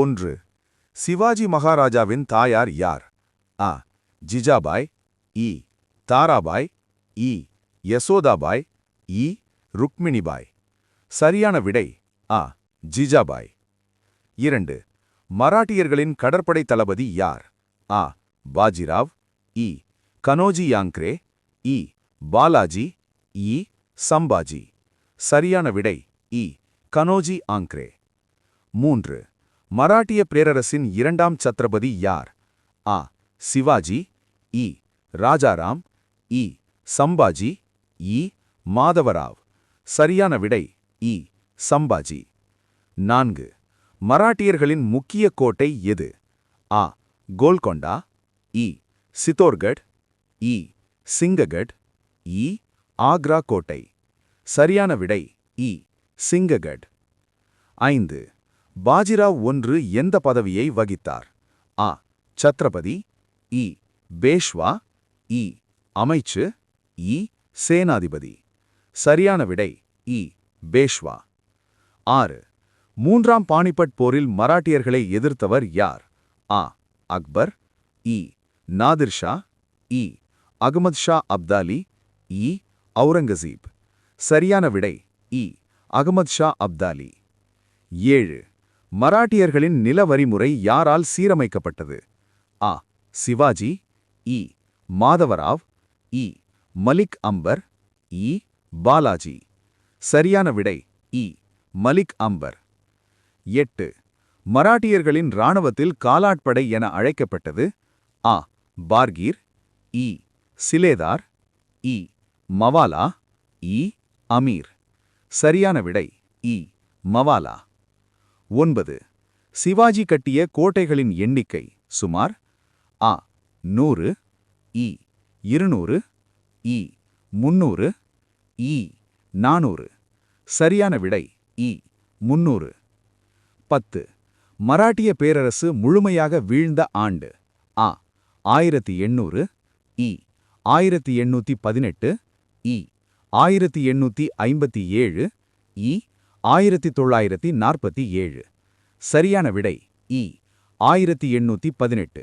ஒன்று. சிவாஜி மகாராஜாவின் தாயார் யார்? அ ஜிஜாபாய். இ. தாராபாய். இ. யசோதாபாய். இ. ருக்மிணிபாய். சரியான விடை. அ ஜிஜாபாய். இரண்டு. மராட்டியர்களின் கடற்படை தளபதி யார்? அ பாஜிராவ். இ. கனோஜி யாங்க்ரே. இ. பாலாஜி. இ. சம்பாஜி. சரியான விடை. இ. கனோஜி ஆங்க்ரே. மூன்று. மராட்டிய பேரரசின் இரண்டாம் சத்ரபதி யார்? ஆ. சிவாஜி இ. ராஜாராம் இ. சம்பாஜி இ. மாதவராவ். சரியான விடை இ. சம்பாஜி. நான்கு. மராட்டியர்களின் முக்கிய கோட்டை எது? ஆ. கோல்கொண்டா இ. சித்தோர்கட் இ. சிங்ககட் இ. ஆக்ரா கோட்டை. சரியான விடை இ. சிங்ககட். ஐந்து. பாஜிராவ் ஒன்று எந்த பதவியை வகித்தார்? ஆ. சத்ரபதி இ. பேஷ்வா இ. அமைச்சு இ. சேனாதிபதி. சரியான விடை இ. பேஷ்வா. ஆறு. மூன்றாம் பாணிபட் போரில் மராட்டியர்களை எதிர்த்தவர் யார்? ஆ. அக்பர் இ. நாதிர் ஷா இ. அகமது ஷா அப்தாலி இ. அவுரங்கசீப் சரியான விடை இ. அகமது ஷா அப்தாலி. ஏழு. மராட்டியர்களின் நில வரிமுறை யாரால் சீரமைக்கப்பட்டது? ஆ. சிவாஜி இ. மாதவராவ் இ. மலிக் அம்பர் இ. பாலாஜி. சரியான விடை இ. மலிக் அம்பர். எட்டு. மராட்டியர்களின் இராணுவத்தில் காலாட்படை என அழைக்கப்பட்டது ஆ. பார்கீர் இ. சிலேதார் இ. மவாலா இ. அமீர். சரியான விடை இ. மவாலா. ஒன்பது. சிவாஜி கட்டிய கோட்டைகளின் எண்ணிக்கை சுமார் ஆ நூறு இ இருநூறு இ முன்னூறு இ நானூறு. சரியான விடை இ முன்னூறு பத்து. மராட்டிய பேரரசு முழுமையாக வீழ்ந்த ஆண்டு ஆ ஆயிரத்தி எண்ணூறு இ ஆயிரத்தி எண்ணூற்றி பதினெட்டு இ ஆயிரத்தி எண்ணூத்தி ஐம்பத்தி ஏழு இ ஆயிரத்தி தொள்ளாயிரத்தி நாற்பத்தி ஏழு. சரியான விடை இ ஆயிரத்தி எண்ணூத்தி பதினெட்டு.